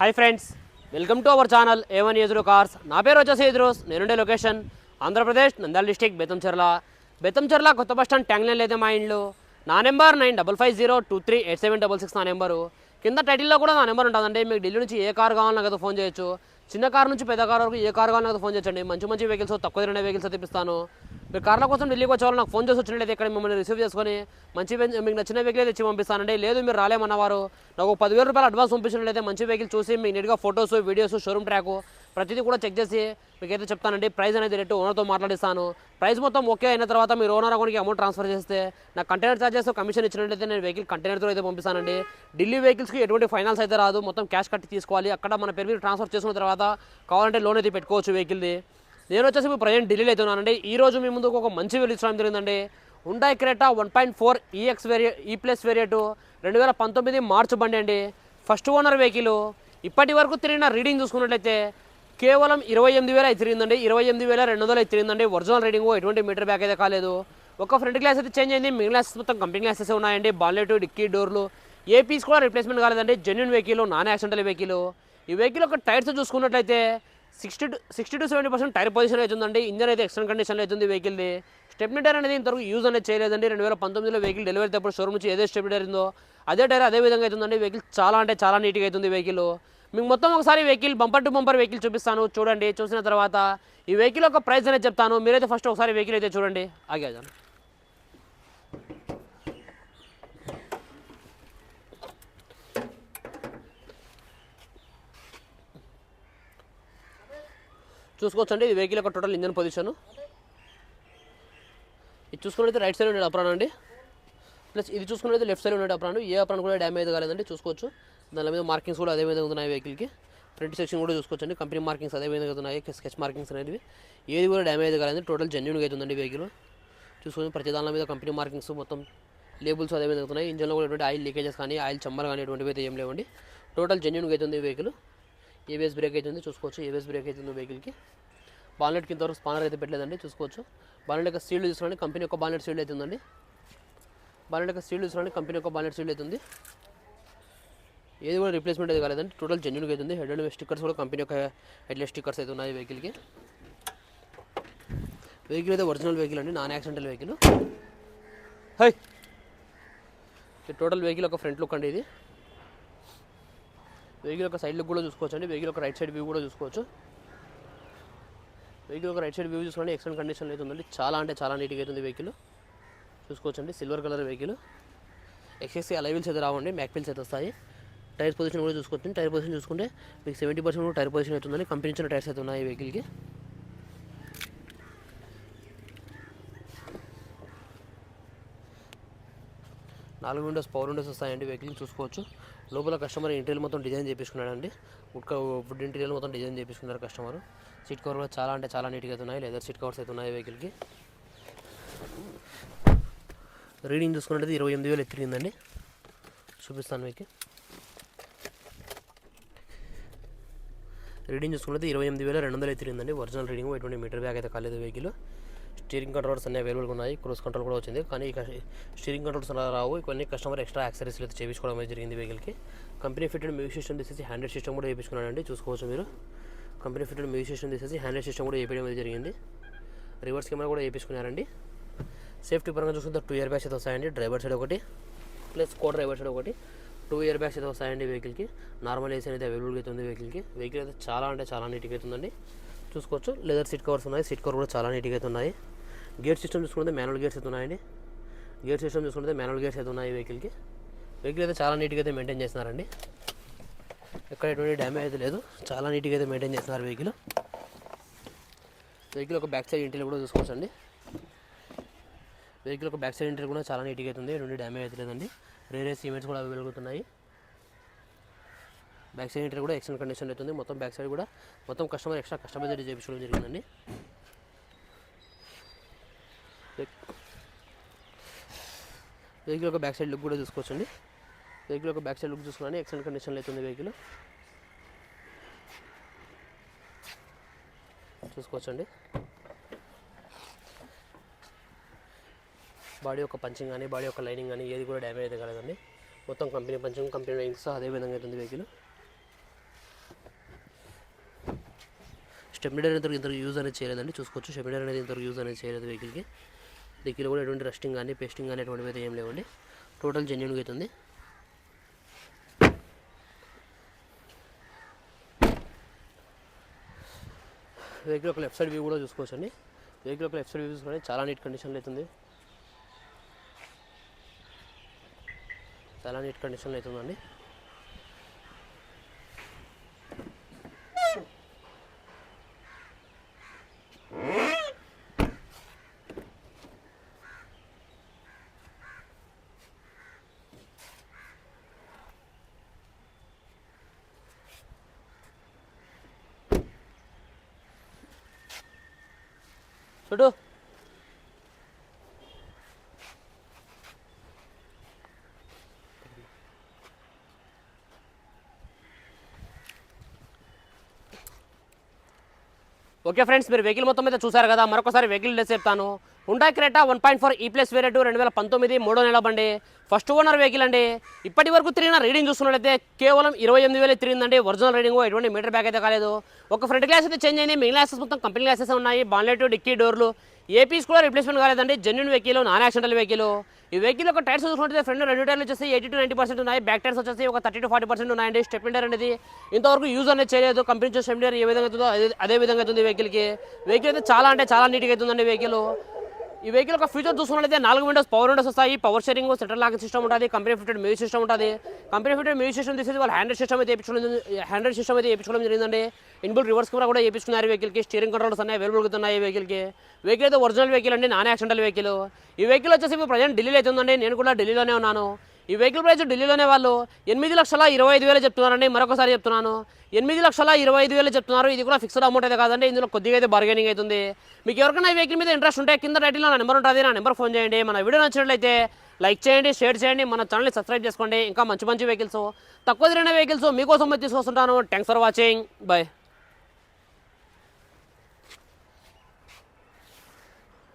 Hi friends welcome to our channel A one ఎదురు cars నా పేరు వచ్చేసి ఎదురోస్ నేనుండే లొకేషన్ ఆంధ్రప్రదేశ్ నంద్యాల డిస్టిక్ బెతంచెర్ల బెతంచెర్ల కొత్త బస్ స్టాండ్ ట్యాంగ్ లైన్ అయితే మా ఇండ్లు నా number nine double five zero two three eight seven double six నా నెంబరు. కింద టైటిల్లో కూడా నా నెంబర్ ఉంటుందండి. మీకు ఢిల్లీ నుంచి ఏ కార్ కావాలన్నా కదా ఫోన్ చేయొచ్చు. చిన్న కార్ నుంచి పెద్ద కార్ వరకు ఏ కార్ కావాలన్నా కదా ఫోన్ చేయొచ్చండి. మంచి మంచి వెహికల్స్ తక్కువ తిరిగిన వెహికల్స్ తెప్పిస్తాను మీరు కార్ల కోసం ఢిల్లీకి వచ్చేవాళ్ళు నాకు ఫోన్ చేసి వచ్చినట్లయితే ఇక్కడ మిమ్మల్ని రిసీవ్ చేసుకొని మంచి మీకు నచ్చిన వెహికల్ తెచ్చి పంపిస్తానండి. లేదు మీరు రాలేమన్నవారు నాకు ఒక పదివేల రూపాయలు అడ్వాన్స్ పంపించినట్లయితే మంచి వెహికల్ చూసి మీకు నీట్గా ఫొటోస్ వీడియోస్ షోరూమ్ ట్రాక్ ప్రతిదీ కూడా చెక్ చేసి మీకైతే చెప్తానండి. ప్రైస్ అనేది రేటు ఓనర్తో మాట్లాడిస్తాను. ప్రైస్ మొత్తం ఓకే అయిన తర్వాత మీరు ఓనర్ అకౌంట్కి అమౌంట్ ట్రాన్స్ఫర్ చేస్తే నాకు కంటైనర్ చార్జెస్ కమిషన్ ఇచ్చినట్లయితే నేను వెహికల్ కంటైనర్తో అయితే పంపిస్తానండి. ఢిల్లీ వెహికల్స్కి ఎటువంటి ఫైనాన్స్ అయితే రాదు. మొత్తం క్యాష్ కట్టి తీసుకోవాలి. అక్కడ మన పేరు మీద ట్రాన్స్ఫర్ చేసుకున్న తర్వాత కావాలంటే లోన్ అయితే పెట్టుకోవచ్చు వెహికల్ది నేను వచ్చేసి ఇప్పుడు ప్రజెంట్ ఢిల్లీలో అయితే ఈ రోజు మీ ముందుకు ఒక మంచి వెల్ ఇచ్చడం జరిగిందండి. ఉండాయి Creta one point four EX వేరియ E plus variant రెండు వేల పంతొమ్మిది మార్చ్ బండి అండి. ఫస్ట్ ఓనర్ వెహికల్ ఇప్పటి వరకు తిరిగిన రీడింగ్ చూసుకున్నట్లయితే కేవలం ఇరవై ఎనిమిది వేల అయితే తిరిగిందండి. ఇరవై ఎనిమిది వేల రెండు వందలు అయితే తిరిగిందండి. ఒరిజినల్ రీడింగ్ ఎటువంటి మీటర్ బ్యాక్ అయితే కాలేదు. ఒక ఫ్రంట్ గ్లాస్ అయితే చేంజ్ అయింది. మిగిలిన గ్లాసెస్ మొత్తం కంపెనీ గ్లాసెస్ ఉన్నాయండి. బాల్లెట్ డిక్కీ డోర్లు ఏ పీస్ కూడా రిప్లేస్మెంట్ కాలేదండి. Genuine vehicle non accidental vehicle ఈ వెహికల్ ఒక టైర్స్ చూసుకున్నట్లయితే sixty to sixty to seventy percent tyre position అవుతుందండి ఇంజన్ అయితే ఎక్స్టెంట్ కండిషన్లో అవుతుంది వెహికల్ది. స్టెప్నీ టైర్ అనేది ఇంతవరకు యూజ్ అనేది చేయలేదండి. రెండు వేల పంతొమ్మిదిలో వెహికల్ డెలివరీ అప్పుడు షోరూమ్ నుంచి ఏదే స్టెప్నీ టైర్ ఉందో అదే టైర్ అదే విధంగా అవుతుందండి వెహికల్ చాలా అంటే చాలా నీట్గా అవుతుంది వెహికల్. మీకు మొత్తం ఒకసారి vehicle bumper to bumper vehicle చూపిస్తాను. చూడండి చూసిన తర్వాత ఈ వెహికల్ యొక్క ప్రైస్ అనేది చెప్తాను. మీరైతే ఫస్ట్ ఒకసారి వెహికల్ అయితే చూడండి. ఆగాజాను చూసుకోవచ్చండి. ఇది వెహికల్ యొక్క టోటల్ ఇంజన్ పొజిషన్ ఇది చూసుకున్నట్లయితే రైట్ సైడ్ ఉండేది అప్రాన్ అండి. ప్లస్ ఇది చూసుకున్నట్లయితే లెఫ్ట్ సైడ్ ఉండేది అప్రాన్ ఏ అప్రాన్ కూడా డ్యామేజ్ కాలేదండి. చూసుకోవచ్చు. దాని మీద మార్కింగ్స్ కూడా అదే విధంగా ఉన్నాయి వెహికల్కి ఫ్రంట్ సెక్షన్ కూడా చూసుకోవచ్చండి. కంపెనీ మార్కింగ్స్ అదే విధంగా ఉన్నాయి. స్కెచ్ మార్కింగ్స్ అనేవి ఏది కూడా డ్యామేజ్ కాలేదండి. టోటల్ జెన్యున్గా అవుతుందండి వెహికల్ చూసుకొని ప్రతి దాని మీద కంపెనీ మార్కింగ్స్ మొత్తం లేబుల్స్ అదే విధంగా ఉన్నాయి. ఇంజన్లో కూడా ఎటువంటి ఆయిల్ లీకేజెస్ కానీ ఆయిల్ చమ్మర్ కానీ ఎటువంటివి అయితే ఏం లేవండి. టోటల్ జెన్యున్గా అవుతుంది వెహికల్ ఏబిఎస్ బ్రేక్ అవుతుంది చూసుకోవచ్చు. ఏబిఎస్ బ్రేక్ అవుతుంది వెహికల్కి. బాలెట్ కింద వరకు స్పానర్ అయితే పెట్టలేదండి చూసుకోవచ్చు. బాలెట్ యొక్క సీల్డ్ చూసుకోండి కంపెనీ యొక్క బాలెట్ సీల్డ్ అవుతుందండి బాలెట్ యొక్క సీల్డ్ చూసుకోండి కంపెనీ యొక్క బాలెట్ సీల్డ్ అవుతుంది ఏది కూడా రిప్లేస్మెంట్ అయితే కాలేదండి టోటల్ జెన్యున్గా అవుతుంది హెడ్ అండ్ స్టిక్కర్స్ కూడా కంపెనీ యొక్క హెడ్లెస్ స్టిక్కర్స్ అయితే ఉన్నాయి వెహికల్కి. వెహికల్ అయితే ఒరిజినల్ వెహికల్ అండి నాన్ యాక్సిడెంటల్ వెహికల్ హై టోటల్ వెహికల్ ఒక ఫ్రంట్ లుక్ అండి ఇది. వెహికల్ యొక్క సైడ్ లుక్ కూడా చూసుకోవచ్చు అండి వెహికల్ యొక్క రైట్ సైడ్ వ్యూ కూడా చూసుకోవచ్చు. వెహికల్ యొక్క రైట్ సైడ్ వ్యూ చూసుకోండి ఎక్సలెంట్ కండిషన్లో అయితే ఉందండి. చాలా అంటే చాలా నీట్గా అవుతుంది వెహికల్. చూసుకోవచ్చండి. Silver colour vehicle. ఎక్సెస్ అలైవిల్స్ అయితే రావండి. మ్యాక్పిల్స్ అయితే వస్తాయి. టైర్ పొజిషన్ కూడా చూసుకోవచ్చు. టైర్ పొజిషన్ చూసుకుంటే మీకు సెవెంటీ పర్సెంట్ టైర్ పొజిషన్ అవుతుందండి కంపెనీ ఇచ్చిన టైర్స్ అయితే ఉన్నాయి వెహికల్కి. నాలుగు విండోస్ పవర్ విండోస్ వస్తాయండి వెహికల్ చూసుకోవచ్చు. లోపల కస్టమర్ ఇంటీరియర్ మొత్తం డిజైన్ చేపించుకున్నాడండి వుడ్ వుడ్ ఇంటీరియర్ మొత్తం డిజైన్ చేపించుకున్నారు కస్టమర్ సీట్ కవర్ కూడా చాలా అంటే చాలా నీట్గా ఉన్నాయి. లెదర్ సీట్ కవర్స్ అయితే ఉన్నాయి వెహికల్కి రీడింగ్ చూసుకున్నట్టు ఇరవై ఎనిమిది వేలు ఎత్తిరిందండి చూపిస్తాను మీకు. రీడింగ్ చూసుకున్నది ఇరవై ఎనిమిది వేల రెండు వందలు ఎత్తిరిందండి ఒరిజినల్ రీడింగ్ ఎటువంటి మీటర్ బ్యాగ్ అయితే కాలేదు వెహికల్ స్టీరింగ్ కంట్రోల్స్ అన్ని అవైలబుల్గా ఉన్నాయి. క్రూజ్ కంట్రోల్ కూడా వచ్చింది. కానీ స్టీరింగ్ కంట్రోల్స్ అలా రావు. కొన్ని కస్టమర్ ఎక్స్ట్రా యాక్సరీస్లు అయితే చేయించుకోవడం జరిగింది వెహికల్కి కంపెనీ ఫిటెడ్ మ్యూజిక్ సిస్టమ్ తీసేసి హ్యాండ్రెడ్ సిస్టమ్ కూడా వేయించుకున్నానండి చూసుకోవచ్చు మీరు. కంపెనీ ఫిటెడ్ మ్యూజిక్ సిస్టమ్ తీసేసి హ్యాండ్రెడ్ సిస్టమ్ కూడా వేయడం జరిగింది. రివర్స్ కెమెరా కూడా వేయించుకున్నారండి సేఫ్టీ పరంగా చూసుకుంటే టూ ఇయర్ బ్యాగ్స్ అయితే వస్తాయండి. డ్రైవర్ సైడ్ ఒకటి ప్లస్ కో డ్రైవర్ సైడ్ ఒకటి. టూ ఇయర్ బ్యాగ్స్ అయితే వస్తాయండి వెహికల్కి నార్మల్ ఏసీ అయితే అవైలబుల్గా అయితే ఉంది వెహికల్కి వెహికల్ అయితే చాలా అంటే చాలా నీట్గా అవుతుందండి చూసుకోవచ్చు. లెదర్ సీట్ కవర్స్ ఉన్నాయి. సీట్ కవర్ కూడా చాలా నీట్గా అయితే గేర్ గేట్ సిస్టమ్ చూసుకుంటే మాన్యువల్ గేర్స్ అయితే ఉన్నాయండి. గేట్ సిస్టమ్ చూసుకుంటే మాన్యువల్ గేర్స్ అయితే ఉన్నాయి వెహికల్కి. వెహికల్ అయితే చాలా నీట్గా అయితే మెయింటైన్ చేస్తున్నారండి. ఎక్కడ ఎటువంటి డ్యామేజ్ అయితే లేదు. చాలా నీట్గా అయితే మెయింటైన్ చేస్తున్నారు వెహికల్. వెహికల్ ఒక బ్యాక్ సైడ్ ఇంటీరియర్ కూడా చూసుకోవచ్చు అండి వెహికల్ ఒక బ్యాక్ సైడ్ ఇంటీరియర్ కూడా చాలా నీట్గా అవుతుంది ఎటువంటి డ్యామేజ్ అయితే లేదండి. రేరే సిమెంట్స్ కూడా అవైలబుల్ ఉన్నాయి బ్యాక్ సైడ్ ఇంటర్ కూడా ఎక్సలెంట్ కండిషన్ అవుతుంది మొత్తం బ్యాక్ సైడ్ కూడా మొత్తం కస్టమర్ ఎక్స్ట్రా కస్టమైజ్ చేయించడం జరిగిందండి. వెహికల్ ఒక బ్యాక్ సైడ్ లుక్ కూడా చూసుకోవచ్చండి. వెహికల్ ఒక బ్యాక్ సైడ్ లుక్ చూసుకున్నాను ఎక్సలెంట్ కండిషన్లో అవుతుంది వెహికల్ చూసుకోవచ్చండి. బాడీ యొక్క పంచింగ్ కానీ బాడీ యొక్క లైనింగ్ కానీ ఏది కూడా డ్యామేజ్ అయితే కలదండి. మొత్తం కంపెనీ పంచింగ్ కంపెనీ లైనింగ్స్ అదే విధంగా అవుతుంది వెహికల్ స్టెమిడర్ ఇంతవరకు ఇంతవరకు యూజ్ అనేది చేయలేదండి. చూసుకోవచ్చు. స్టెమిడర్ అనేది ఇంతవరకు యూజ్ అనేది చేయలేదు వెహికల్కి దిక్కులో కూడా ఎటువంటి రెస్టింగ్ కానీ పేస్టింగ్ కానీ ఎటువంటివి అయితే ఏం లేవండి. టోటల్ జెన్యున్గా అవుతుంది వెహికల్ ఒక లెఫ్ట్ సైడ్ వ్యూ కూడా చూసుకోవచ్చు అండి వెహికల్ ఒక లెఫ్ట్ సైడ్ వ్యూ చూసుకుంటే చాలా నీట్ కండిషన్లో అవుతుంది. చాలా నీట్ కండిషన్లో అవుతుందండి. சுடு. ఓకే ఫ్రెండ్స్ మీరు వెహికల్ మొత్తం మీద చూసారు కదా మరొకసారి వెహికల్ డీటెయిల్స్ చెప్తాను. Hyundai Creta one point four E plus variant రెండు వేల పంతొమ్మిది మూడో నెల బండి. ఫస్ట్ ఓనర్ వెహికల్ అండి. ఇప్పటి వరకు తిరిగిన రీడింగ్ చూసుకున్నట్లయితే కేవలం ఇరవై ఎనిమిది వేలు తిరిగిందండి. ఒరిజినల్ రీడింగ్ ఎటువంటి మీటర్ బ్యాక్ అయితే కాలేదు. ఒక ఫ్రంట్ గ్లాస్ అయితే చేంజ్ అయింది. మిగిలిన గ్లాసెస్ మొత్తం కంపెనీ గ్లాసెస్ ఉన్నాయి. బాన్లెట్ డిక్కీ డోర్లు. ఏపీస్ కూడా రిప్లేస్మెంట్ కాలేదండి. Genuine vehicle non accidental vehicle ఈ వెహికల్ ఒక టైర్స్ చూసుకుంటే ఫ్రంట్ రెండు టైర్లు వచ్చేసి ఎయిటీ టు నైంటీ పర్సెంట్ ఉన్నాయి. బ్యాక్ టైర్స్ వచ్చేసి ఒక థర్టీ టు ఫార్టీ పర్సెంట్ ఉన్నాయండి. స్టెప్ అనేది ఇంతవరకు యూజ్ అనేది చేయలేదు. కంపెనీ నుంచి స్టెప్ ఏ విధంగా అవుతుందో అదే అదే విధంగా అవుతుంది వెహికల్కి. వెహికల్ అయితే చాలా అంటే చాలా నీట్గా అవుతుందండి వెహికల్. ఈ వెహికల్ ఒక ఫ్యూచర్ చూసుకున్నట్లయితే నాలుగు విండోస్ పవర్ విండోస్ వస్తాయి. Power steering central locking system ఉంటుంది. కంపెనీ ఫిటెడ్ మ్యూజిక్ సిస్టమ్ ఉంటుంది. కంపెనీ ఫిటెడ్ మ్యూజిక్ సిస్టమ్ తీసేసి వాళ్ళు హ్యాండ్రెడ్ సిస్టమ్ అయితే వేయించుకోవడం హ్యాండ్రెడ్ సిస్టమ్ అయితే వేయించుకోవడం జరిగిందండి. ఇన్బుల్ రివర్స్ కెమెరా కూడా వేయించుకున్నారు వెహికల్కి స్టీరింగ్ కంట్రోల్స్ అన్నీ అవైలబుల్ ఉన్నాయి. ఈ వెహికల్కి వెహికల్ అయితే ఒరిజినల్ వెహికల్ అండి. నాన్ యాక్సిడెంటల్ వెహికల్ ఈ వెహికల్ వచ్చేసి ఇప్పుడు ప్రజెంట్ ఢిల్లీలో అయితే ఉందండి. నేను కూడా ఢిల్లీలోనే ఉన్నాను. ఈ వెహికల్ ప్రైస్ ఢిల్లీలోనే వాళ్ళు ఎనిమిది లక్షల ఇరవై ఐదు వేలు చెప్తున్నారండి మరొకసారి చెప్తున్నాను. ఎనిమిది లక్షల ఇరవై ఐదు వేలు చెప్తున్నారు ఇది కూడా ఫిక్స్డ్ అమౌంట్ అయితే కాదండి ఇందులో కొద్దిగా అయితే బార్గెనింగ్ అవుతుంది. మీకు ఎవరికైనా ఈ వెహికల్ మీద ఇంట్రెస్ట్ ఉంటే కింద టైటిల్లో నా నెంబర్ ఉంటుంది నా నెంబర్ ఫోన్ చేయండి. మన వీడియో నచ్చినట్లయితే లైక్ చేయండి షేర్ చేయండి మన ఛానల్ని సబ్స్క్రైబ్ చేసుకోండి. ఇంకా మంచి మంచి వెహికల్స్ తక్కువ తిరిగిన వెహికల్స్ మీకోసం తీసుకొస్తుంటాను. Thanks for watching bye